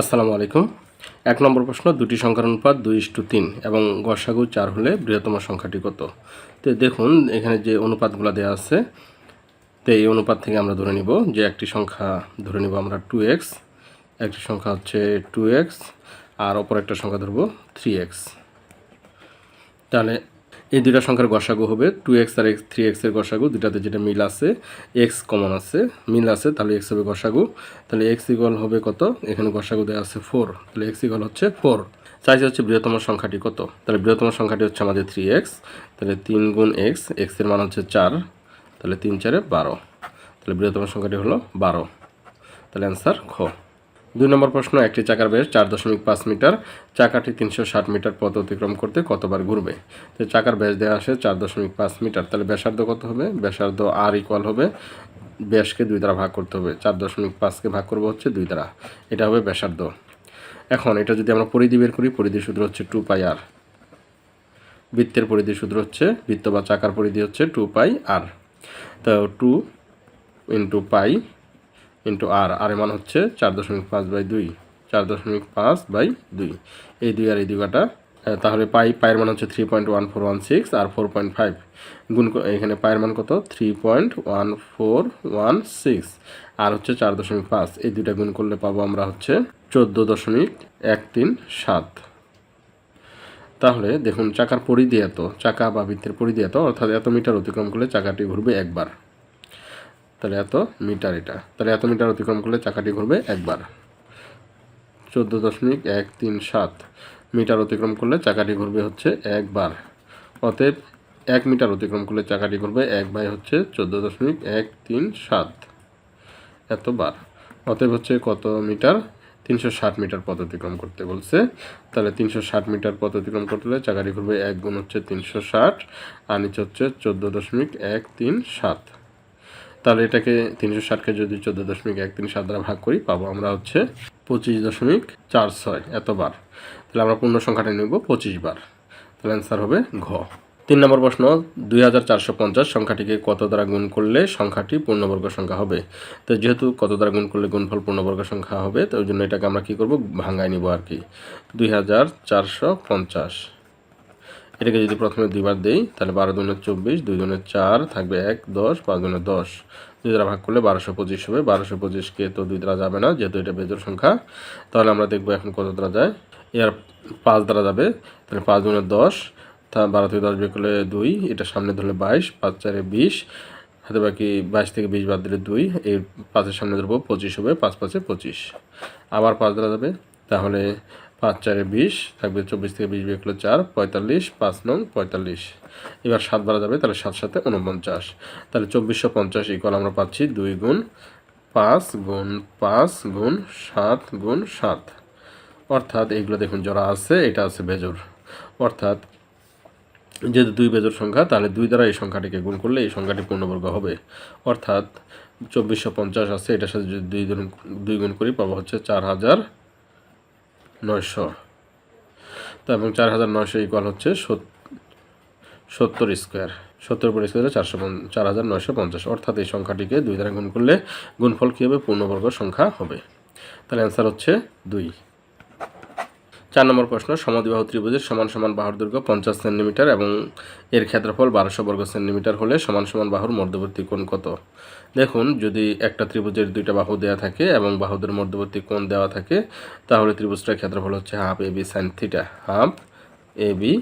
আসসালামু আলাইকুম। এক নম্বর প্রশ্ন, দুটি সংখ্যার অনুপাত দুই ইস্টু তিন এবং গসাগু চার হলে বৃহত্তম সংখ্যাটি কত? তো দেখুন, এখানে যে অনুপাতগুলো দেওয়া আছে, তো এই অনুপাত থেকে আমরা ধরে নিব যে একটি সংখ্যা, ধরে নিব আমরা টু এক্স একটি সংখ্যা হচ্ছে টু এক্স আর অপর একটা সংখ্যা ধরবো থ্রি এক্স তাহলে এই দুইটা সংখ্যার গসাগু হবে। টু এক্স আর এক্স থ্রি এক্সের গসাগু দুটাতে যেটা মিল আছে এক্স কমন আছে, মিল আছে, তাহলে এক্স হবে গসাগু। তাহলে এক্স ইকুয়াল হবে কত? এখানে গসাগু দেওয়া আছে ফোর তাহলে এক্স ইকুয়াল হচ্ছে ফোর চাইছে হচ্ছে বৃহত্তম সংখ্যাটি কত? তাহলে বৃহত্তম সংখ্যাটি হচ্ছে আমাদের থ্রি এক্স তাহলে তিন গুণ এক্স এক্সের মান হচ্ছে চার, তাহলে তিন চারে বারো। তাহলে বৃহত্তম সংখ্যাটি হলো বারো। তাহলে অ্যান্সার খ। দুই নম্বর প্রশ্ন, একটি চাকার ব্যাস চার দশমিক পাঁচ মিটার, চাকাটি তিনশো ষাট মিটার পথ অতিক্রম করতে কতবার ঘুরবে? তো চাকার ব্যাস দেওয়া আসে চার দশমিক পাঁচ মিটার, তাহলে ব্যাসার্ধ কত হবে? ব্যাসার্ধ আর ইকুয়াল হবে ব্যাসকে দুই দ্বারা ভাগ করতে হবে, চার দশমিক পাঁচকে ভাগ করব হচ্ছে দুই দ্বারা, এটা হবে ব্যাসার্ধ। এখন এটা যদি আমরা পরিধি বের করি, পরিধি সূত্র হচ্ছে টু পাই আর। বৃত্তের পরিধি সূত্র হচ্ছে, বৃত্ত বা চাকার পরিধি হচ্ছে টু পাই আর। তো two into pi into r r এর মান হচ্ছে চার দশমিক পাঁচ বাই দুই, চার দশমিক পাঁচ বাই দুই। এই দুই আর এই দুই কাটা তাহলে পাই পায়ের মান হচ্ছে three point one four one six r four point five গুণ এখানে পায়ের মান কত? Three point one four one six r হচ্ছে চার দশমিক পাঁচ। এই দুইটা গুণ করলে পাবো আমরা হচ্ছে চোদ্দ দশমিক এক তিন সাত। তাহলে দেখুন, চাকার পরিধি এত, চাকা বা বৃত্তের পরিধি এত, অর্থাৎ এত মিটার অতিক্রম করলে চাকাটি ঘুরবে একবার। তাহলে এত মিটার এটা। তাহলে এত মিটার অতিক্রম করলে চাকাটি ঘুরবে একবার। চোদ্দ দশমিক এক তিন সাত মিটার অতিক্রম করলে চাকাটি ঘুরবে হচ্ছে একবার। অতএব এক মিটার অতিক্রম করলে চাকাটি ঘুরবে এক বাই হচ্ছে চোদ্দ দশমিক এক তিন সাত। এতবার। অতএব হচ্ছে কত মিটার? তিনশো ষাট মিটার পথ অতিক্রম করতে বলছে। তাহলে তিনশো ষাট মিটার পথ অতিক্রম করতে চাকাটি ঘুরবে এক গুণ হচ্ছে তিনশো ষাট আর নিচে হচ্ছে চোদ্দ দশমিক এক তিন সাত। তাহলে এটাকে তিনশো ষাটকে যদি চোদ্দ দশমিক এক তিন সাত দ্বারা ভাগ করি, পাবো আমরা হচ্ছে পঁচিশ দশমিক চার ছয় এতবার। তাহলে আমরা পূর্ণ সংখ্যাটা নেব পঁচিশ বার। তাহলে অ্যান্সার হবে ঘ। তিন নম্বর প্রশ্ন, দুই হাজার চারশো পঞ্চাশ সংখ্যাটিকে কত দ্বারা গুণ করলে সংখ্যাটি পূর্ণবর্গ সংখ্যা হবে? তো যেহেতু কত দ্বারা গুণ করলে গুণফল পূর্ণবর্গ সংখ্যা হবে, তো ওই জন্য এটাকে আমরা কী করব? ভাঙ্গাই নিব আর কি। দুই হাজার চারশো পঞ্চাশ। এটাকে যদি প্রথমে দুইবার দেই, তাহলে বারো দুনের চব্বিশ, দুই দুনের চার থাকবে এক, দশ, পাঁচ দুনের দশ। দুই দ্বারা ভাগ করলে বারোশো পঁচিশ হবে। বারোশো পঁচিশকে তো দুই দ্বারা যাবে না, যেহেতু এটা বেজোর সংখ্যা। তাহলে আমরা দেখব এখন কত দ্বারা যায়। এর পাঁচ দ্বারা যাবে, তাহলে পাঁচ দুনের দশ, তা বারো থেকে দশ বের করলে দুই, এটা সামনে ধরলে বাইশ, পাঁচ চারে বিশ, হাতে বাকি বাইশ থেকে বিশ বাদ দিলে দুই, এই পাঁচের সামনে ধরবো পঁচিশ হবে, পাঁচ পাঁচে পঁচিশ। আবার পাঁচ দ্বারা যাবে, তাহলে পাঁচ চারে বিশ, থাকবে চব্বিশ থেকে বিশ বিয়ে করলে চার, পঁয়তাল্লিশ, পাঁচ নং পঁয়তাল্লিশ। এবার সাত বারা যাবে, তাহলে সাত সাথে উনপঞ্চাশ তাহলে চব্বিশশো পঞ্চাশ ইকুয়াল আমরা পাচ্ছি দুই গুণ পাঁচ গুণ পাঁচ গুণ সাত গুণ সাত। অর্থাৎ এইগুলো দেখুন যারা আছে, এটা আছে বেজোর অর্থাৎ যেহেতু দুই বেজোর সংখ্যা, তাহলে দুই দ্বারা এই সংখ্যাটিকে গুণ করলে এই সংখ্যাটি পূর্ণবর্গ হবে। অর্থাৎ চব্বিশশো পঞ্চাশ আছে, এটার সাথে যদি দুই গুণ দুই গুণ করি, পাবো হচ্ছে চার হাজার নয়শো। তো এবং চার হাজার নয়শো ইকুয়াল হচ্ছে সত- সত্তর স্কোয়ার সত্তর উপর স্কোয়ারে চারশো চার হাজার নয়শো পঞ্চাশ। অর্থাৎ এই সংখ্যাটিকে দুই দ্বারা গুণ করলে গুণফল কী হবে? পূর্ণবর্গ সংখ্যা হবে। তাহলে অ্যান্সার হচ্ছে দুই। চার নম্বর প্রশ্ন, সমদ্বিবাহু ত্রিভুজের সমান সমান বাহুর দৈর্ঘ্য পঞ্চাশ সেন্টিমিটার এবং এর ক্ষেত্রফল বারোশো বর্গ সেন্টিমিটার হলে সমান সমান বাহুর মধ্যবর্তী কোণ কত? দেখুন, যদি একটা ত্রিভুজের দুইটা বাহু দেওয়া থাকে এবং বাহুদের মধ্যবর্তী কোণ দেওয়া থাকে, তাহলে ত্রিভুজটার ক্ষেত্রফল হচ্ছে half A B sine theta half A B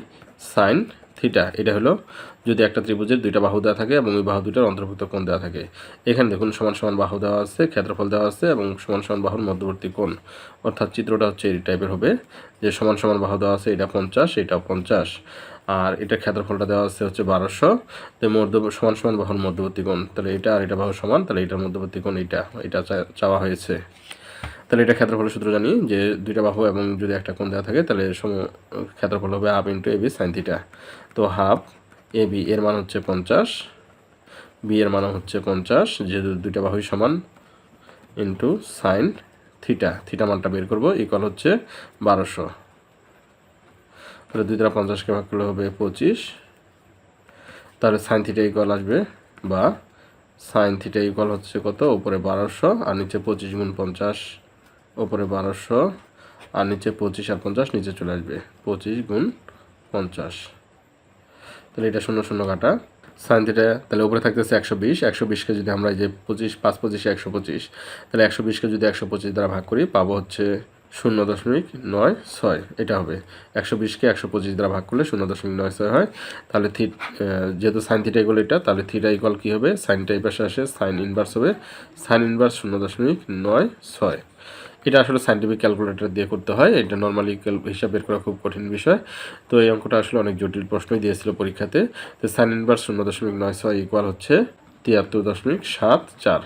sine theta, এটা হলো যদি একটা ত্রিভুজের দুইটা বাহু দেওয়া থাকে এবং ওই বাহু দুইটার অন্তর্ভুক্ত কোণ দেওয়া থাকে। এখানে দেখুন সমান সমান বাহু দেওয়া আছে, ক্ষেত্রফল দেওয়া আছে এবং সমান সমান বাহুর মধ্যবর্তী কোণ। অর্থাৎ চিত্রটা হচ্ছে এই টাইপের হবে, যে সমান সমান বাহু দেওয়া আছে এটা পঞ্চাশ এটা পঞ্চাশ। আর এটা ক্ষেত্রফলটা দেওয়া আছে হচ্ছে বারোশো, তো মধ্য সমান সমান বাহুর মধ্যবর্তী কোণ। তাহলে এটা আর এটা বাহু সমান, তাহলে এটার মধ্যবর্তী কোণ এটা চা- চাওয়া হয়েছে। তাহলে এটা ক্ষেত্রফলের সূত্র জানি, যে দুইটা বাহু এবং যদি একটা কোণ দেওয়া থাকে তাহলে সম, ক্ষেত্রফল হবে half into A B sine theta. তো হাফ এ বি এর মান হচ্ছে পঞ্চাশ বি এর মান হচ্ছে পঞ্চাশ, যেহেতু দুইটা বাহুই সমান ইন্টু সাইন থিটা থিটা মানটা বের করব ইকুয়াল হচ্ছে বারোশো। তাহলে দুই দ্বারা পঞ্চাশকে ভাগ করলে হবে পঁচিশ। তাহলে সাইন থিটা ইকুয়াল আসবে, বা সাইন থিটা ইকুয়াল হচ্ছে কত? উপরে বারোশো, আর নিচে পঁচিশ গুণ পঞ্চাশ ওপরে বারোশো, আর নিচে পঁচিশ আর পঞ্চাশ, নিচে চলে আসবে পঁচিশ গুণ পঞ্চাশ। তাহলে এটা শূন্য শূন্য কাটা। সাইন থিটা তাহলে উপরে থাকতেছে একশো বিশ। একশো বিশকে যদি আমরা যে পঁচিশ, পাঁচ পঁচিশে একশো পঁচিশ, তাহলে একশো বিশকে যদি একশো পঁচিশ দ্বারা ভাগ করি, পাবো হচ্ছে শূন্য দশমিক নয় ছয়। এটা হবে। একশো বিশকে একশো পঁচিশ দ্বারা ভাগ করলে শূন্য দশমিক নয় ছয় হয়। তাহলে থি যেহেতু সাইন থিটা ইকুয়াল এটা, তাহলে থিটা ইকুয়াল কী হবে? সাইনটা এই পাশে আসে, সাইন ইনভার্স হবে। সাইন ইনভার্স শূন্য দশমিক নয় ছয়। এটা আসলে সাইন্টিফিক ক্যালকুলেটর দিয়ে করতে হয়। এটা নর্মালি হিসাব বের করা খুব কঠিন বিষয়। তো এই অঙ্কটা আসলে অনেক জটিল প্রশ্নই দিয়েছিল পরীক্ষাতে। তো সাইন ইনভার্স শূন্য দশমিক নয় ছয় ইকুয়াল হচ্ছে তিয়াত্তর দশমিক সাত চার।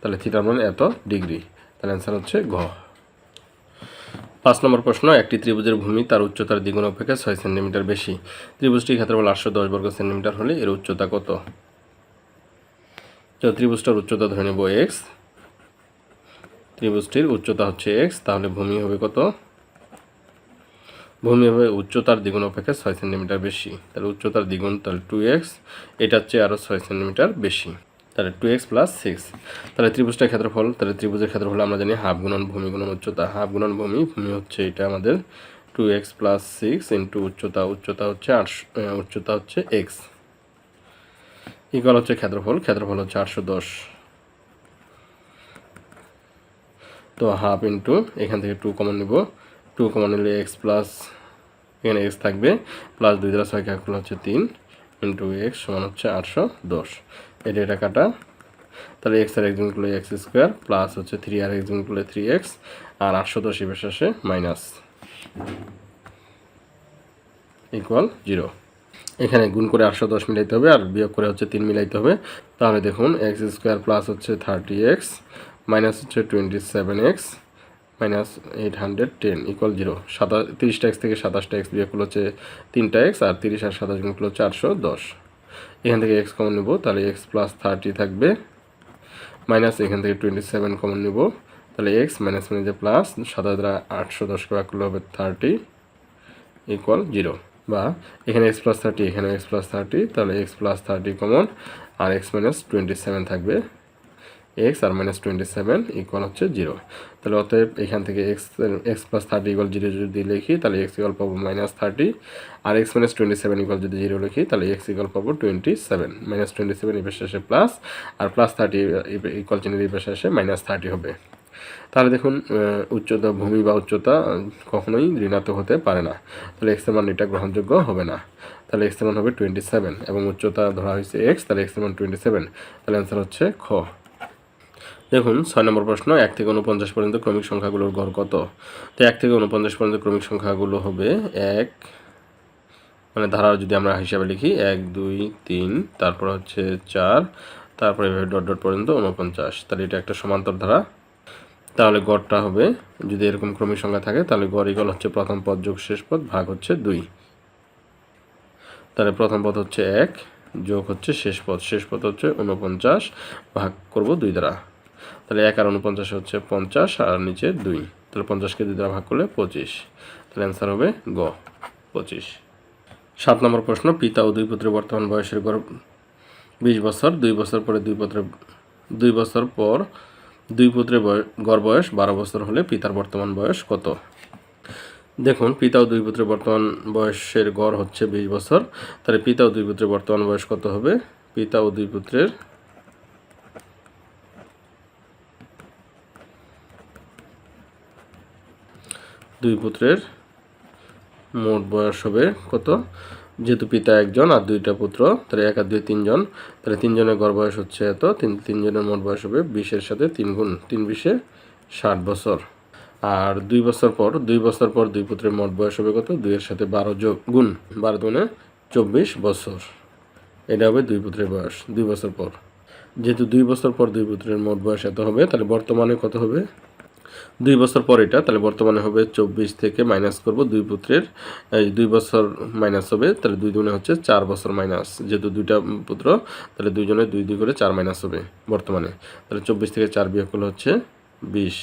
তাহলে থিটার মান এত ডিগ্রি তাহলে অ্যান্সার হচ্ছে ঘ। পাঁচ নম্বর প্রশ্ন, একটি ত্রিভুজের ভূমি তার উচ্চতার দ্বিগুণ অপেক্ষা ছয় সেন্টিমিটার বেশি। ত্রিভুজটির ক্ষেত্রফল আটশো দশ বর্গ সেন্টিমিটার হলে এর উচ্চতা কত? তো ত্রিভুজটার উচ্চতা ধরে নেব এক্স ত্রিভুজটির উচ্চতা হচ্ছে এক্স তাহলে ভূমি হবে কত? ভূমি হবে উচ্চতার দ্বিগুণ অপেক্ষা ছয় সেন্টিমিটার বেশি। তাহলে উচ্চতার দ্বিগুণ, তাহলে টু এক্স এটার চেয়ে আরও ছয় সেন্টিমিটার বেশি। তাহলে টু এক্স প্লাস সিক্স তাহলে ত্রিভুজটার ক্ষেত্রফল, তাহলে ত্রিভুজের ক্ষেত্রফল আমরা জানি হাফ গুণন ভূমি গুণন উচ্চতা। হাফ গুণন ভূমি ভূমি হচ্ছে এটা আমাদের two x plus six into উচ্চতা উচ্চতা হচ্ছে আটশো উচ্চতা হচ্ছে এক্স ইকুয়াল হচ্ছে ক্ষেত্রফল ক্ষেত্রফল হচ্ছে আটশো দশ। তো হাফ ইন্টু এখান থেকে টু কমন নিব। টু কমন নিলে এক্স প্লাস এখানে এক্স থাকবে প্লাস দুই দ্বারা ছয় কাকুল হচ্ছে তিন ইন্টু এক্স সমান হচ্ছে আটশো দশ। এটা এটা কাটা। তাহলে এক্স আর একজন করলে এক্স স্কোয়ার প্লাস হচ্ছে থ্রি আর একজন করলে থ্রি এক্স আর আটশো দশ এ আসে মাইনাস ইকুয়াল জিরো এখানে গুণ করে আটশো দশ মিলাইতে হবে, আর বিয়োগ করে হচ্ছে তিন মিলাইতে হবে। তাহলে দেখুন এক্স স্কোয়ার প্লাস হচ্ছে থার্টি এক্স মাইনাস হচ্ছে twenty seven x minus eight hundred ten equal zero সাতা তিরিশটা এক্স থেকে সাতাশটা এক্স বিয়োগ করলে হচ্ছে তিনটা এক্স আর তিরিশ আর সাতাশ গুণ করলে আটশো দশ। এখান থেকে এক্স কমন নেব, তাহলে এক্স প্লাস থার্টি থাকবে। মাইনাস এখান থেকে টোয়েন্টি সেভেন কমন নেব, তাহলে এক্স মাইনাস যে প্লাস সাতাশ দ্বারা আটশো দশকে ভাগ করলে হবে থার্টি ইকুয়াল জিরো বা এখানে এক্স প্লাস থার্টি এখানে এক্স প্লাস থার্টি তাহলে এক্স প্লাস থার্টি কমন আর এক্স মাইনাস টোয়েন্টি সেভেন থাকবে। এক্স আর মাইনাস টোয়েন্টি সেভেন ইকুয়াল হচ্ছে জিরো। তাহলে অতএব এখান থেকে x x plus thirty equal zero যদি লিখি, তাহলে এক্স ইকুয়াল পাবো মাইনাস থার্টি আর x minus twenty seven equal যদি জিরো লিখি, তাহলে এক্স ইকুয়াল পাবো twenty seven. Minus twenty seven পাশে আসে প্লাস আর প্লাস থার্টি ইকুয়াল চিহ্নের এই পাশে আসে মাইনাস থার্টি হবে। তাহলে দেখুন উচ্চতা, ভূমি বা উচ্চতা কখনোই ঋণাত্মক হতে পারে না। তাহলে এক্সের মান এটা গ্রহণযোগ্য হবে না। তাহলে এক্সের মান হবে টোয়েন্টি সেভেন এবং উচ্চতা ধরা হয়েছে এক্স, তাহলে এক্সের মান টোয়েন্টি সেভেন। তাহলে অ্যান্সার হচ্ছে খ। দেখুন, ছয় নম্বর প্রশ্ন, এক থেকে উনপঞ্চাশ পর্যন্ত ক্রমিক সংখ্যাগুলোর গড় কত? তো এক থেকে উনপঞ্চাশ পর্যন্ত ক্রমিক সংখ্যাগুলো হবে এক মানে ধারা যদি আমরা হিসাবে লিখি, এক, দুই, তিন, তারপর হচ্ছে চার, তারপরে এভাবে ডট ডট পর্যন্ত উনপঞ্চাশ তাহলে এটা একটা সমান্তর ধারা। তাহলে গড়টা হবে, যদি এরকম ক্রমিক সংখ্যা থাকে, তাহলে গড় ইগল হচ্ছে প্রথম পদ যোগ শেষ পদ, ভাগ হচ্ছে দুই। তাহলে প্রথম পদ হচ্ছে এক, যোগ হচ্ছে শেষ পদ শেষ পদ হচ্ছে উনপঞ্চাশ ভাগ করব দুই দ্বারা। তাহলে এক আর উনপঞ্চাশ হচ্ছে পঞ্চাশ আর নিচে দুই। তাহলে পঞ্চাশকে দুই দ্বারা ভাগ করলে পঁচিশ। তাহলে অ্যান্সার হবে গ, পঁচিশ। সাত নম্বর প্রশ্ন, পিতা ও দুই পুত্রের বর্তমান বয়সের গড় বিশ বছর, দুই বছর পরে দুই পুত্রের দুই বছর পর দুই পুত্রের গড় বয়স বারো বছর হলে পিতার বর্তমান বয়স কত? দেখুন, পিতা ও দুই পুত্রের বর্তমান বয়সের গড় হচ্ছে বিশ বছর। তাহলে পিতা ও দুই পুত্রের বর্তমান বয়স কত হবে? পিতা ও দুই পুত্রের দুই পুত্রের মোট বয়স হবে কত? যেহেতু পিতা একজন আর দুইটা পুত্র, তাহলে এক আর দুই তিনজন, তাহলে তিনজনের গড় বয়স হচ্ছে এত, তিন তিনজনের মোট বয়স হবে বিশের সাথে তিন গুণ, তিন বিশে ষাট বছর। আর দুই বছর পর, দুই বছর পর দুই পুত্রের মোট বয়স হবে কত? দুইয়ের সাথে বারো যোগ গুণ, বারো দুনে চব্বিশ বছর। এটা হবে দুই পুত্রের বয়স, দুই বছর পর। যেহেতু দুই বছর পর দুই পুত্রের মোট বয়স এত হবে, তাহলে বর্তমানে কত হবে? দুই বছর পর এটা, তাহলে বর্তমানে হবে চব্বিশ থেকে মাইনাস করব দুই পুত্রের। দুই বছর মাইনাস হবে, তাহলে দুই দুনে হচ্ছে চার বছর মাইনাস। যেহেতু দুইটা পুত্র, তাহলে দুইজনে দুই দুই করে চার মাইনাস হবে বর্তমানে। তাহলে চব্বিশ থেকে চার বিয়োগ করলে হচ্ছে বিশ।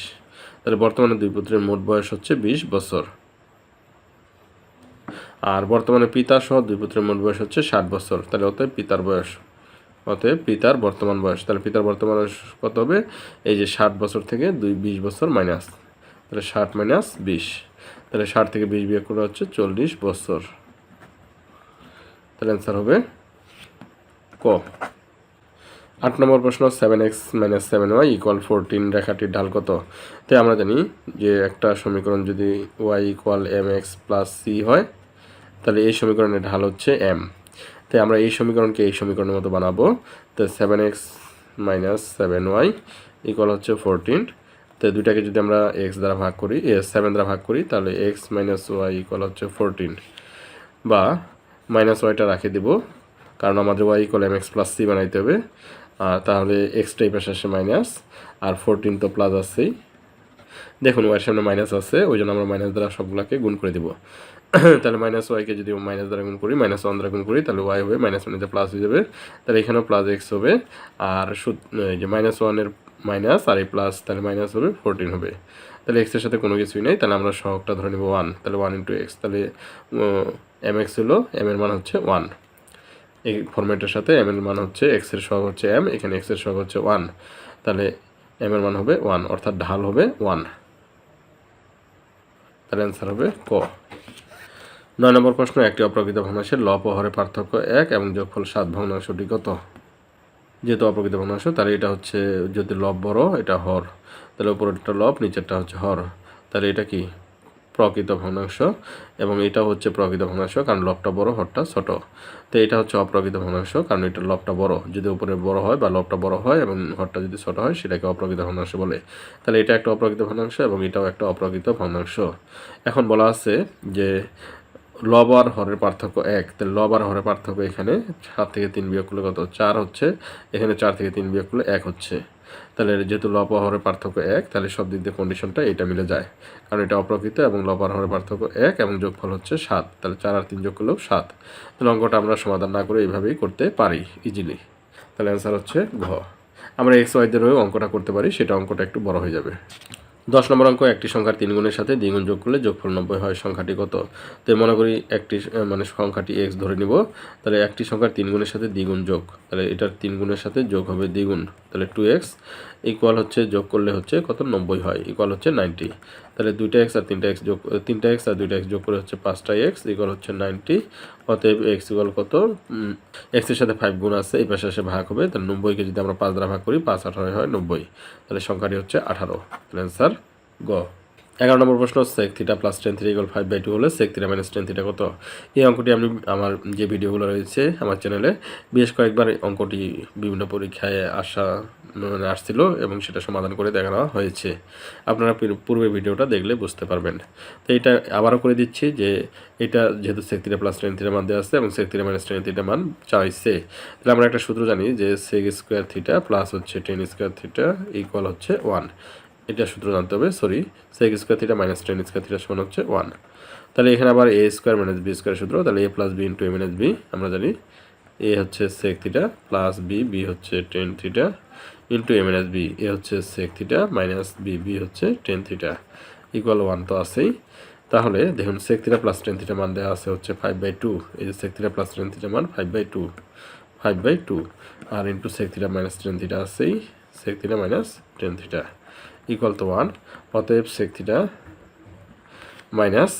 তাহলে বর্তমানে দুই পুত্রের মোট বয়স হচ্ছে বিশ বছর। আর বর্তমানে পিতা সহ দুই পুত্রের মোট বয়স হচ্ছে ষাট বছর। তাহলে অতএব পিতার বয়স অতএব পিতার বর্তমান বয়স। তাহলে পিতার বর্তমান বয়স কত হবে? এই যে ষাট বছর থেকে দুই বিশ বছর মাইনাস তাহলে ষাট মাইনাস বিশ। তাহলে ষাট থেকে বিশ বিয়োগ করে হচ্ছে চল্লিশ বছর। তাহলে অ্যান্সার হবে ক। আট নম্বর প্রশ্ন seven x minus seven y equal fourteen রেখাটির ঢাল কত? তাই আমরা জানি যে একটা সমীকরণ যদি y equal m x plus c হয়, তাহলে এই সমীকরণের ঢাল হচ্ছে এম তাই আমরা এই সমীকরণকে এই সমীকরণের মতো বানাবো। তো seven x minus seven y equal হচ্ছে ফোরটিন তো দুইটাকে যদি আমরা এক্স দ্বারা ভাগ করি সেভেন দ্বারা ভাগ করি, তাহলে এক্স মাইনাস ওয়াই ইকুয়াল হচ্ছে ফোরটিন বা মাইনাস ওয়াইটা রাখে দিব, কারণ আমাদের y equal m x plus c বানাইতে হবে। আর তাহলে এক্সটা এই পাশে আসে মাইনাস আর ফোরটিন তো প্লাস আছেই। দেখুন ওয়াইয়ের সামনে মাইনাস আছে ওই জন্য আমরা মাইনাস দ্বারা সবগুলোকে গুণ করে দিব। তাহলে মাইনাস ওয়াইকে যদি মাইনাস দ্বারা গুণ করি মাইনাস ওয়ান দ্বারা গুণ করি, তাহলে ওয়াই হবে মাইনাস ওয়ান প্লাস হয়ে যাবে। তাহলে এখানেও প্লাস এক্স হবে। আর যে মাইনাস ওয়ানের মাইনাস আর এই প্লাস তাহলে মাইনাস হবে ফোরটিন হবে। তাহলে এক্সের সাথে কোনো কিছুই নেই। তাহলে আমরা সহগটা ধরে নেব ওয়ান তাহলে ওয়ান ইন্টু এক্স তাহলে এম এক্স হলো এম এর মান হচ্ছে ওয়ান এই ফরম্যাটের সাথে এম এর মান হচ্ছে এক্সের সহগ হচ্ছে এম এখানে এক্সের সহগ হচ্ছে ওয়ান তাহলে এম এর মান হবে ওয়ান অর্থাৎ ঢাল হবে ওয়ান তাহলে অ্যান্সার হবে ক। নয় নম্বর প্রশ্ন, একটি অপ্রকৃত ভগ্নাংশের লব ও হরের পার্থক্য এক এবং যোগফল সাত ভগ্নাংশটি কত যেহেতু অপ্রকৃত ভগ্নাংশ তাহলে এটা হচ্ছে যদি লব বড়, এটা হর। তাহলে উপরেরটা লব, নিচেরটা হচ্ছে হর। তাহলে এটা কি? প্রকৃত ভগ্নাংশ এবং এটা হচ্ছে প্রকৃত ভগ্নাংশ কারণ লবটা বড়, হরটা ছোট। তো এটা হচ্ছে অপ্রকৃত ভগ্নাংশ কারণ এটা লবটা বড়। যদি উপরে বড় হয় বা লবটা বড় হয় এবং হরটা যদি ছোট হয়, সেটাকে অপ্রকৃত ভগ্নাংশ বলে। তাহলে এটা একটা অপ্রকৃত ভগ্নাংশ এবং এটাও একটা অপ্রকৃত ভগ্নাংশ এখন বলা আছে যে লব আর হরের পার্থক্য এক। তাহলে লব আর হরের পার্থক্য এখানে সাত থেকে তিন বিয়োগ করলে কত? চার হচ্ছে। এখানে চার থেকে তিন বিয়োগ করলে এক হচ্ছে। তাহলে যেহেতু লব আর হরের পার্থক্য এক, তাহলে সব দিক দিয়ে কন্ডিশনটা এটা মিলে যায়। কারণ এটা অপ্রকৃত এবং লব আর হরের পার্থক্য এক এবং যোগফল হচ্ছে সাত। তাহলে চার আর তিন যোগ করলেও সাত। তাহলে অঙ্কটা আমরা সমাধান না করে এইভাবেই করতে পারি ইজিলি তাহলে অ্যান্সার হচ্ছে ঘ। আমরা এক্স ওয়াইদেরও অঙ্কটা করতে পারি, সেটা অঙ্কটা একটু বড় হয়ে যাবে। দশ নম্বর অঙ্ক, একটি সংখ্যার তিন গুণের সাথে দ্বিগুণ যোগ করলে যোগফল নব্বই হয় সংখ্যাটি কত? তো মনে করি একটি মানে সংখ্যাটি এক্স ধরে নিব, তাহলে একটি সংখ্যার তিন গুণের সাথে দ্বিগুণ যোগ, তাহলে এটার তিন গুণের সাথে যোগ হবে দ্বিগুণ, তাহলে টু এক্স ইকুয়াল হচ্ছে, যোগ করলে হচ্ছে কত? নব্বই হয় ইকুয়াল হচ্ছে নাইনটি তাহলে দুইটা এক্স আর তিনটা এক্স যোগ, তিনটা এক্স আর দুইটা এক্স যোগ করে হচ্ছে পাঁচটা এক্স ইকুয়াল হচ্ছে নাইনটি অতএব এক্স ইকুয়াল কত? এক্সের সাথে ফাইভ গুণ আছে, এই পাশে এসে ভাগ হবে, তাহলে নব্বইকে যদি আমরা পাঁচ দ্বারা ভাগ করি, পাঁচ আঠারো হয় নব্বই। তাহলে সংখ্যাটি হচ্ছে আঠারো। অ্যান্সার গ। এগারো নম্বর প্রশ্ন sec theta plus tan theta equal five by two হলে sec theta minus tan theta কত? এই অঙ্কটি আমি, আমার যে ভিডিওগুলো রয়েছে আমার চ্যানেলে, বেশ কয়েকবার অঙ্কটি বিভিন্ন পরীক্ষায় আসা মানে আসছিল এবং সেটা সমাধান করে দেখানো হয়েছে। আপনারা পূর- পূর্বের ভিডিওটা দেখলে বুঝতে পারবেন। তো এটা আবারও করে দিচ্ছি যে এটা যেহেতু sec theta plus tan theta মান দেওয়া আছে এবং sec theta minus tan theta মান চাইছে। তাহলে আমরা একটা সূত্র জানি যে সেক স্কোয়ার থিটা প্লাস হচ্ছে টেন স্কোয়ার থিটা ইকুয়াল হচ্ছে ওয়ান এটা সূত্র জানতে হবে sorry sec square theta minus tan square theta সমান হচ্ছে ওয়ান তাহলে এখানে আবার a square minus b square সূত্র, তাহলে a plus b into a minus b আমরা জানি এ হচ্ছে sec theta plus b b হচ্ছে tan theta into a minus b a হচ্ছে sec theta minus b b হচ্ছে টেন থিটা ইকুয়াল ওয়ান তো আছেই। তাহলে দেখুন sec theta plus tan theta মান দেওয়া আছে হচ্ছে ফাইভ বাই টু এই যে sec theta plus tan theta মান five by two five by two R into sec theta minus tan theta আছেই sec theta minus tan theta equal to one অতএব sec theta minus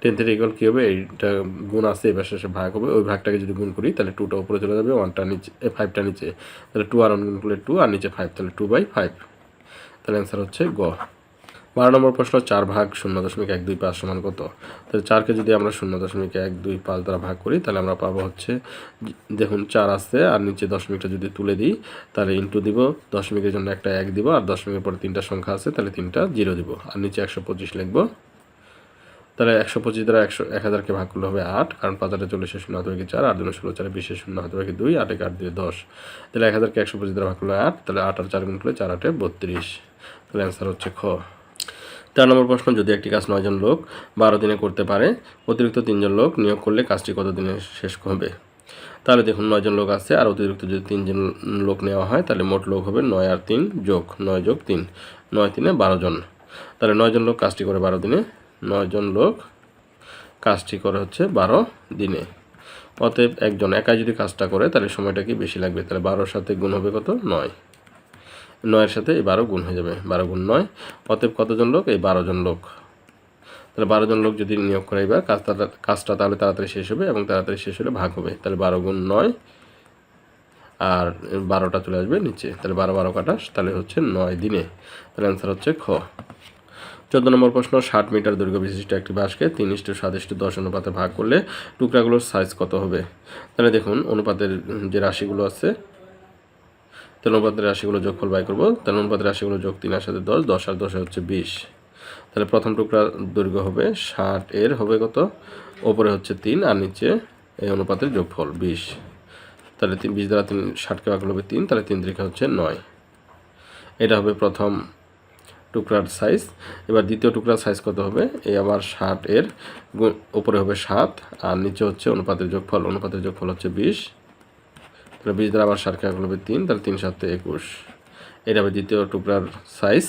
tan theta equal কী হবে? এইটা গুণ আছে, এবার শেষে ভাগ হবে। ওই ভাগটাকে যদি গুণ করি, তাহলে টুটা উপরে চলে যাবে ওয়ানটা নিচে ফাইভটা নিচে। তাহলে টু আর ওয়ান গুণ করলে টু আর নিচে ফাইভ তাহলে টু বাই ফাইভ তাহলে অ্যান্সার হচ্ছে গ। বারো নম্বর প্রশ্ন, চার ভাগ শূন্য দশমিক এক দুই পাঁচ সমান কত? তাহলে চারকে যদি আমরা শূন্য দশমিক এক দুই পাঁচ দ্বারা ভাগ করি, তাহলে আমরা পাবো হচ্ছে, দেখুন চার আছে, আর নিচে দশমিকটা যদি তুলে দিই, তাহলে ইন্টু দিব, দশমিকের জন্য একটা এক দিব, আর দশমিকের পরে তিনটা সংখ্যা আছে, তাহলে তিনটা জিরো দিব, আর নিচে একশো পঁচিশ লিখব। তাহলে একশো পঁচিশ দ্বারা একশো, এক হাজারকে ভাগ করলে হবে আট, কারণ পাঁচ হাজার চল্লিশে শূন্য হাতে চার, আট দুটো ষোলো চারে বিশে শূন্য হাতে পাখি দুই, আটে আট দিয়ে দশ। তাহলে এক হাজারকে একশো পঁচিশ দ্বারা ভাগ করলে আট, তাহলে আট আর চার গুণ করলে চার আটে বত্রিশ। তাহলে অ্যান্সার হচ্ছে খ। তেরো নম্বর প্রশ্ন, যদি একটি কাজ নয়জন লোক বারো দিনে করতে পারে, অতিরিক্ত তিনজন লোক নিয়োগ করলে কাজটি কত দিনে শেষ হবে? তাহলে দেখুন, নয়জন লোক আছে আর অতিরিক্ত যদি তিনজন লোক নেওয়া হয়, তাহলে মোট লোক হবে নয় আর তিন যোগ নয় যোগ তিন। নয় তিনে বারো জন। তাহলে নয়জন লোক কাজটি করে বারো দিনে, নয়জন লোক কাজটি করে হচ্ছে বারো দিনে। অতএব একজন একাই যদি কাজটা করে, তাহলে সময়টা কি বেশি লাগবে? তাহলে বারোর সাথে গুণ হবে কত? নয়। নয়ের সাথে এই বারো গুণ হয়ে যাবে। বারো গুণ নয়। অতএব কতজন লোক? এই বারো জন লোক। তাহলে বারো জন লোক যদি নিয়োগ করে এবার, কাজটা কাজটা তাহলে তাড়াতাড়ি শেষ হবে এবং তাড়াতাড়ি শেষ হলে ভাগ হবে। তাহলে বারো গুণ নয় আর বারোটা চলে আসবে নিচে। তাহলে বারো বারো কাটা তাহলে হচ্ছে নয় দিনে। তাহলে অ্যান্সার হচ্ছে খ। চোদ্দ নম্বর প্রশ্ন, ষাট মিটার দৈর্ঘ্য বিশিষ্ট একটি বাঁশকে তিন ইস্টু সাত ইস্টু দশ অনুপাতে ভাগ করলে টুকরাগুলোর সাইজ কত হবে? তাহলে দেখুন, অনুপাতের যে রাশিগুলো আছে তাহলে অনুপাতের রাশিগুলো যোগফল বাই করব। তাহলে অনুপাতের রাশিগুলো যোগ তিন আর সাথে দশ দশ আর দশে হচ্ছে বিশ। তাহলে প্রথম টুকরা দৈর্ঘ্য হবে ষাট, এর হবে কত? ওপরে হচ্ছে তিন আর নিচে এই অনুপাতের যোগফল বিশ। তাহলে তিন, বিশ দ্বারা তিন, ষাটকে ভাগ হবে তিন, তাহলে তিন তারিখে হচ্ছে নয়। এটা হবে প্রথম টুকরার সাইজ এবার দ্বিতীয় টুকরার সাইজ কত হবে? এই আবার ষাট এর উপরে হবে সাত আর নিচে হচ্ছে অনুপাতের যোগফল। অনুপাতের যোগফল হচ্ছে বিশ। তাহলে বিশ দ্বারা আবার ভাগ করলে হবে তিন তাহলে তিন সাতে একুশ। এটা হবে দ্বিতীয় টুকরার সাইজ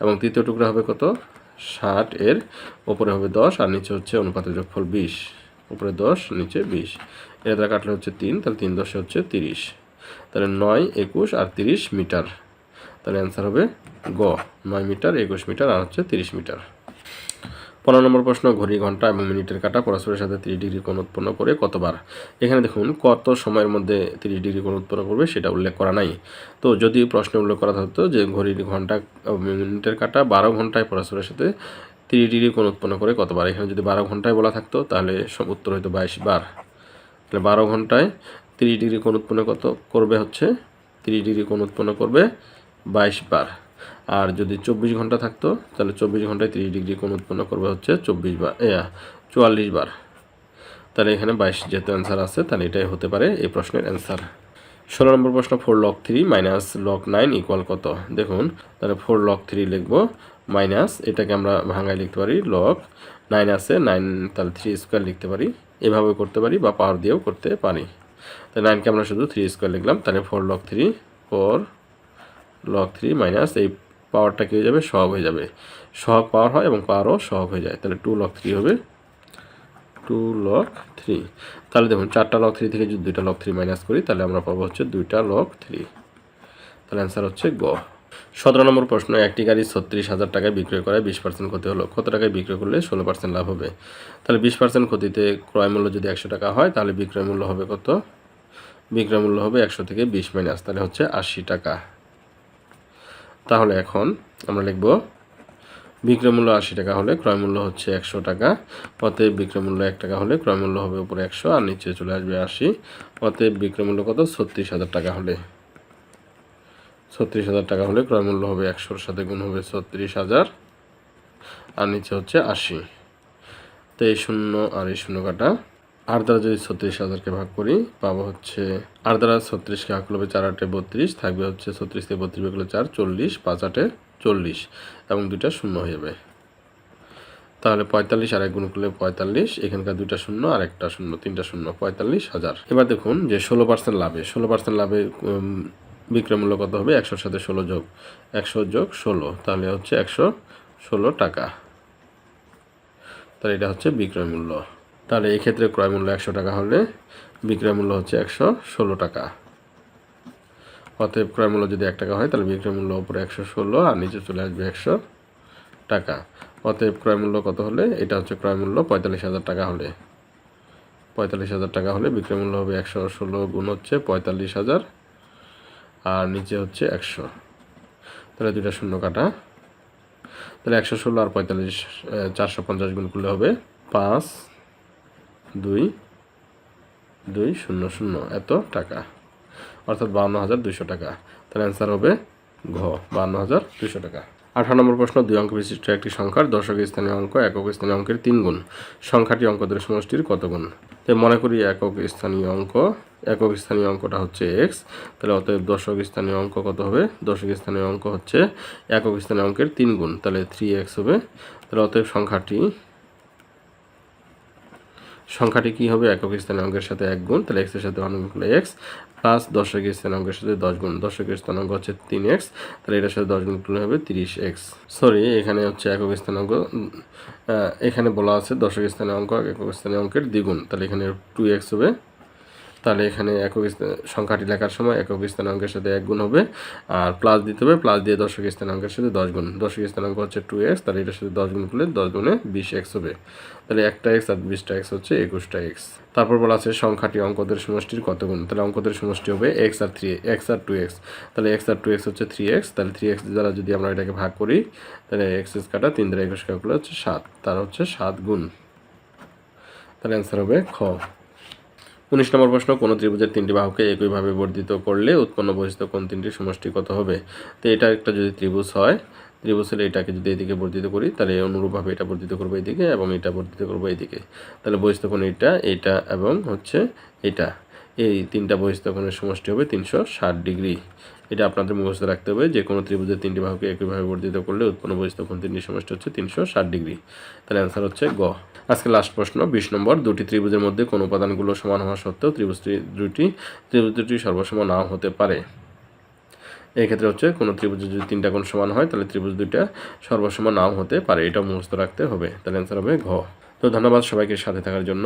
এবং তৃতীয় টুকরা হবে কত? ষাট এর। ওপরে হবে দশ আর নিচে হচ্ছে অনুপাতের যোগফল বিশ। উপরে দশ, নিচে বিশ। এটা দ্বারা কাটলে হচ্ছে তিন, তাহলে তিন দশে হচ্ছে তিরিশ। তাহলে নয়, একুশ আর তিরিশ মিটার। তাহলে অ্যান্সার হবে গ, নয় মিটার, একুশ মিটার আর হচ্ছে তিরিশ মিটার। পনেরো নম্বর প্রশ্ন, ঘড়ি ঘণ্টা এবং মিনিটের কাটা। পরস্পরের সাথে তিরিশ ডিগ্রি কোণ উৎপন্ন করে কতবার? এখানে দেখুন, কত সময়ের মধ্যে তিরিশ ডিগ্রি কোণ উৎপন্ন করবে সেটা উল্লেখ করা নাই। তো যদি প্রশ্নে উল্লেখ করা থাকতো যে ঘড়ির ঘণ্টা মিনিটের কাটা বারো ঘন্টায় পরস্পরের সাথে তিরিশ ডিগ্রি কোণ উৎপন্ন করে কতবার? এখানে যদি বারো ঘন্টায় বলা থাকতো, তাহলে উত্তর হয়তো বাইশ বার। তাহলে বারো ঘন্টায় তিরিশ ডিগ্রি কোণ উৎপন্ন কত করবে হচ্ছে? তিরিশ ডিগ্রি কোণ উৎপন্ন করবে বাইশ বার। আর যদি চব্বিশ ঘণ্টা থাকতো, তাহলে চব্বিশ ঘন্টায় তিরিশ ডিগ্রি কোণ উৎপন্ন করবে হচ্ছে চব্বিশ বার চুয়াল্লিশ বার। তাহলে এখানে বাইশ যেহেতু অ্যান্সার আছে, তাহলে এটাই হতে পারে এই প্রশ্নের অ্যান্সার ষোলো নম্বর প্রশ্ন four log three minus log nine equal কত? দেখুন, তাহলে ফোর লক থ্রি লিখব মাইনাস এটাকে আমরা ভাঙায় লিখতে পারি লক নাইন আছে নাইন তাহলে থ্রি স্কোয়ার লিখতে পারি এভাবে করতে পারি বা পাওয়ার দিয়েও করতে পারি। তাহলে নাইনকে আমরা শুধু থ্রি স্কোয়ার লিখলাম, তাহলে four log three four log three minus এই পাওয়ারটা কী হয়ে যাবে? সহগ হয়ে যাবে। সহগ পাওয়ার হয় এবং পাওয়ারও সহগ হয়ে যায়। তাহলে টু লক থ্রি হবে। টু লক থ্রি তাহলে দেখুন, চারটা লক থ্রি থেকে যদি দুইটা লক থ্রি মাইনাস করি, তাহলে আমরা পাবো হচ্ছে দুইটা লক থ্রি তাহলে অ্যান্সার হচ্ছে গ। সতেরো নম্বর প্রশ্ন, একটি গাড়ি ছত্রিশ হাজার টাকায় বিক্রয় করায় বিশ পার্সেন্ট ক্ষতি হলো। কত টাকায় বিক্রয় করলে ষোলো পার্সেন্ট লাভ হবে? তাহলে বিশ পার্সেন্ট ক্ষতিতে ক্রয় মূল্য যদি একশো টাকা হয়, তাহলে বিক্রয় মূল্য হবে কত? বিক্রয় মূল্য হবে একশো থেকে বিশ মাইনাস তাহলে হচ্ছে আশি টাকা। তাহলে এখন আমরা লিখব, বিক্রয় মূল্য আশি টাকা হলে ক্রয়মূল্য হচ্ছে একশো টাকা, অতএব বিক্রয় মূল্য এক টাকা হলে ক্রয়মূল্য হবে উপরে একশো, আর নিচে চলে আসবে আশি, অতএব বিক্রয় মূল্য কত? ছত্রিশ হাজার টাকা হলে। ছত্রিশ হাজার টাকা হলে ক্রয় মূল্য হবে একশোর সাথে গুণ হবে ছত্রিশ হাজার, আর নিচে হচ্ছে আশি। তো এই শূন্য আর এই শূন্য কাটা আর দ্বারা যদি ছত্রিশ হাজারকে ভাগ করি পাবো হচ্ছে আর দ্বারা ছত্রিশকে ভাগ করলে চার আটে বত্রিশ থাকবে হচ্ছে ছত্রিশ থেকে বত্রিশ করলে চার চল্লিশ পাঁচ আটে চল্লিশ এবং দুইটা শূন্য হয়ে যাবে। তাহলে পঁয়তাল্লিশ আর এক গুণ করলে পঁয়তাল্লিশ এখানকার দুইটা শূন্য আর একটা শূন্য তিনটা শূন্য পঁয়তাল্লিশ হাজার। এবার দেখুন যে ষোলো পার্সেন্ট লাভে ষোলো পার্সেন্ট লাভে উম, বিক্রয় মূল্য কত হবে? একশোর সাথে ষোলো যোগ একশো যোগ ষোলো তাহলে হচ্ছে একশো ষোলো টাকা। তাহলে এটা হচ্ছে বিক্রয় মূল্য তাহলে এই ক্ষেত্রে ক্রয় মূল্য একশো টাকা হলে বিক্রয় মূল্য হচ্ছে একশো ষোলো টাকা। অতএব ক্রয় মূল্য যদি এক টাকা হয়, তাহলে বিক্রয় মূল্য উপরে একশো ষোলো আর নিচে চলে আসবে একশো টাকা। অতএব ক্রয় মূল্য কত হলে? এটা হচ্ছে ক্রয় মূল্য পঁয়তাল্লিশ হাজার টাকা হলে। পঁয়তাল্লিশ হাজার টাকা হলে বিক্রয় মূল্য হবে একশো ষোলো গুণ হচ্ছে পঁয়তাল্লিশ হাজার আর নিচে হচ্ছে একশো। তাহলে দুটা শূন্য কাটা। তাহলে একশো ষোলো আর পঁয়তাল্লিশ চারশো পঞ্চাশ গুণ করলে হবে পাঁচ। দুই দুই, শূন্য শূন্য, এত টাকা। অর্থাৎ বান্ন হাজার দুইশো টাকা। তাহলে অ্যান্সার হবে ঘ বান্ন হাজার দুইশো টাকা। আঠারো নম্বর প্রশ্ন, দুই অঙ্ক বিশিষ্ট একটি সংখ্যার দশক স্থানীয় অঙ্ক, একক স্থানীয় অঙ্কের তিন গুণ। সংখ্যাটি অঙ্কদের সমষ্টির কত গুণ? তাই মনে করি একক স্থানীয় অঙ্ক, একক স্থানীয় অঙ্কটা হচ্ছে এক্স তাহলে অতএব দশক স্থানীয় অঙ্ক কত হবে? দশক স্থানীয় অঙ্ক হচ্ছে একক স্থানীয় অঙ্কের তিন গুণ, তাহলে থ্রি এক্স হবে। তাহলে অতএব সংখ্যাটি সংখ্যাটি কি হবে? একক স্থানাঙ্কের অঙ্কের সাথে এক গুণ, তাহলে এক্সের সাথে ওয়ান গুণ এক্স প্লাস দশক স্থানাঙ্কের অঙ্কের সাথে দশ গুণ। দশকের স্থানাঙ্ক হচ্ছে তিন এক্স তাহলে এটার সাথে দশ গুণ করলে হবে তিরিশ এক্স সরি এখানে হচ্ছে একক স্থানাঙ্ক এখানে বলা আছে দশক স্থানে অঙ্ক একক স্থানে অঙ্কের দ্বিগুণ, তাহলে এখানে টু এক্স হবে। তাহলে এখানে একক সংখ্যাটি লেখার সময় একক স্থানাঙ্কের সাথে এক গুণ হবে, আর প্লাস দিতে হবে প্লাস দিয়ে দশক স্থানাঙ্কের সাথে দশ গুণ। দশক স্থানাঙ্ক হচ্ছে টু এক্স তাহলে এটার সাথে দশ গুণ করলে দশ গুণে বিশ এক্স হবে। তাহলে একটা এক্স আর বিশটা এক্স হচ্ছে একুশটা এক্স তারপর বলা আছে সংখ্যাটি অঙ্কদের সমষ্টির কত গুণ? তাহলে অঙ্কদের সমষ্টি হবে এক্স আর থ্রি এক্স আর টু এক্স তাহলে এক্স আর টু এক্স হচ্ছে থ্রি এক্স তাহলে থ্রি এক্স দ্বারা যদি আমরা এটাকে ভাগ করি, তাহলে এক্স এক্স কাটা তিন দ্বারা একুশ কাটা হচ্ছে সাত, তার হচ্ছে সাত গুণ। তাহলে অ্যান্সার হবে খ। উনিশ নম্বর প্রশ্ন, কোনো ত্রিভুজের তিনটি বাহুকে একইভাবে বর্ধিত করলে উৎপন্ন বৈশিষ্ট্য কোন তিনটির সমষ্টি কত হবে। তো এটা একটা যদি ত্রিভুজ হয়, ত্রিভুজ হলে এটাকে যদি এদিকে বর্ধিত করি, তাহলে অনুরূপভাবে এটা বর্ধিত করব এইদিকে এবং এটা বর্ধিত করব এইদিকে তাহলে বৈশিষ্ট্য কোণ এইটা এইটা এবং হচ্ছে এটা। এই তিনটা বৈশিষ্ট্য কোণের সমষ্টি হবে তিনশো ষাট ডিগ্রি। এটা আপনাদের মুখস্থ রাখতে হবে, যে কোনো ত্রিভুজের তিনটি বাহুকে একইভাবে বর্ধিত করলে উৎপন্ন বৈশিষ্ট্য কোণ তিনটির সমষ্টি হচ্ছে তিনশো ষাট ডিগ্রি। তাহলে অ্যান্সার হচ্ছে গ। আজকে লাস্ট প্রশ্ন, বিশ নম্বর, দুটি ত্রিভুজের মধ্যে কোন উপাদানগুলো সমান হওয়া সত্ত্বেও ত্রিভুজটি দুটি ত্রিভুজ দুটি সর্বসম নাও হতে পারে। এই ক্ষেত্রে হচ্ছে কোনো ত্রিভুজ যদি তিনটা কোন সমান হয়, তাহলে ত্রিভুজ দুইটা সর্বসম নাও হতে পারে। এটা মুখস্থ রাখতে হবে। তাহলে অ্যান্সার হবে ঘ। তো ধন্যবাদ সবাইকে সাথে থাকার জন্য।